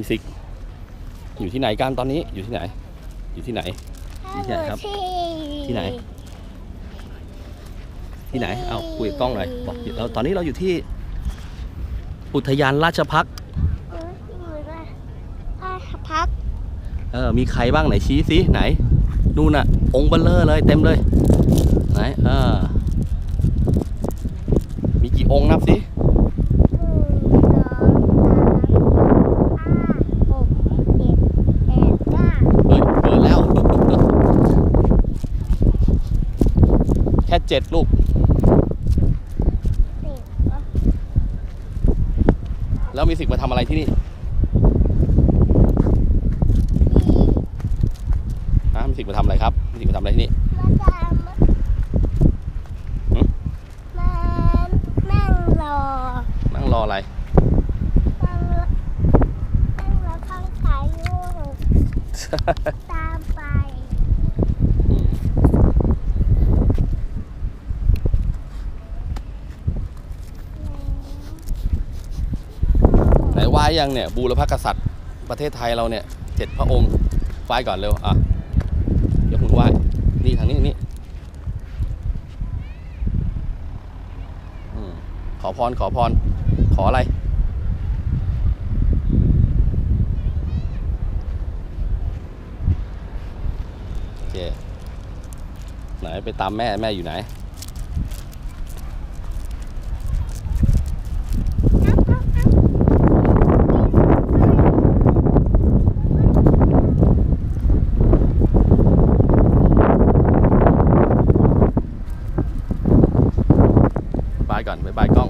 มิซิก อยู่ที่ไหนกันตอนนี้อยู่ที่ไหน อยู่ที่ไหนที่ไหนครับ ที่ไหน ที่ไหน เอาคุยกับกล้องหน่อยบอกอยู่เราตอนนี้เราอยู่ที่ อุทยานราชพักษ์เอออยู่ด้วยราชพักเออ มีใครบ้างไหนชี้สิไหน นู่นน่ะ องค์เบลเลอร์เลยเต็มเลย ไหน เออ มีกี่องค์นับสิ หนึ่งสองสามห้าหกเจ็ดแปดเก้า เฮ้ยเกินแล้ว แค่เจ็ดลูกสิบแล้วมีสิกมาทำอะไรที่นี่ที่ฮะมีสิกมาทำอะไรครับมีสิกมาทำอะไรที่นี่มาตามหึมานั่งรอ นั่งรออะไรนั่งรอนั่งรอข้างถ่ายรูปตาม ไหว้ยังเนี่ยบูรพกษัตริย์ประเทศไทยเราเนี่ยเจ็ดพระองค์ไหว้ก่อนเร็วอะเดี๋ยวคุณไหว้นี่ทางนี้นี่ขอพรขอพรขออะไรโอเคไหนไปตามแม่แม่อยู่ไหนายก่อนบายบายกล้อง